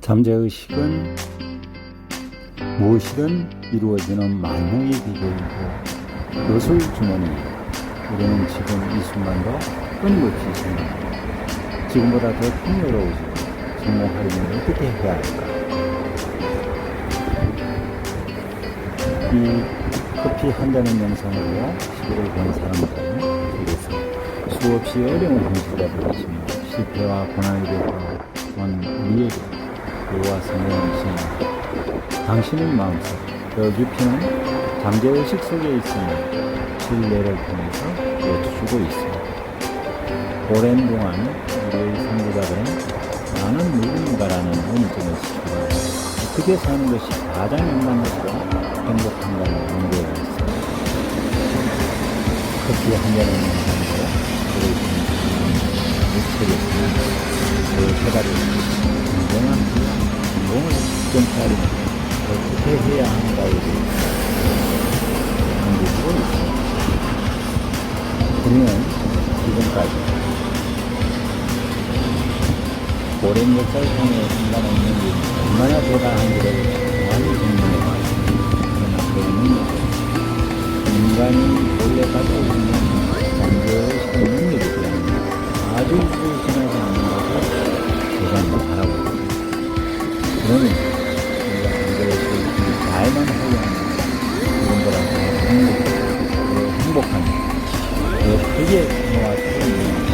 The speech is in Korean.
잠재의식은 무엇이든 이루어지는 만능의 기계이고 요술 주머니 우리는 지금 이 순간도 끊임없이 생각합니다. 지금보다 더 풍요로워지고 성공하려면 어떻게 해야 할까? 이 커피 한 잔의 영상으로 시기를 본 사람들은 그래서 수없이 어려운 현실에 부딪히며 실패와 고난에 대해서 온 우리에게 그와 성령이신 당신의 마음속 그 깊이는 잠재의식 속에 있으니 신뢰를 통해서 외치고 있습니다. 오랜 동안 우리의 선구자들은 나는 누구인가라는 의문점을 지키고 어떻게 사는 것이 가장 인간적으로 행복한가를 연구해 있습니다. 커피 한 잔을 먹는 사람과 그리고 육체를 쓰는 그 해답이 있습니다. 6.8인데 어떻게 해야 한다고 만들고 있어요. 우리는 지금까지 오랜 역사를 통해 상관없는 일 얼마나 대단한지를 많이 증명해 봤습니다. 그러나 인간이 원래 가지고 있는 잠재의 능력에 대한 아주 수준하지 않는 것을 대단히 바라보고 있습니다. げえ。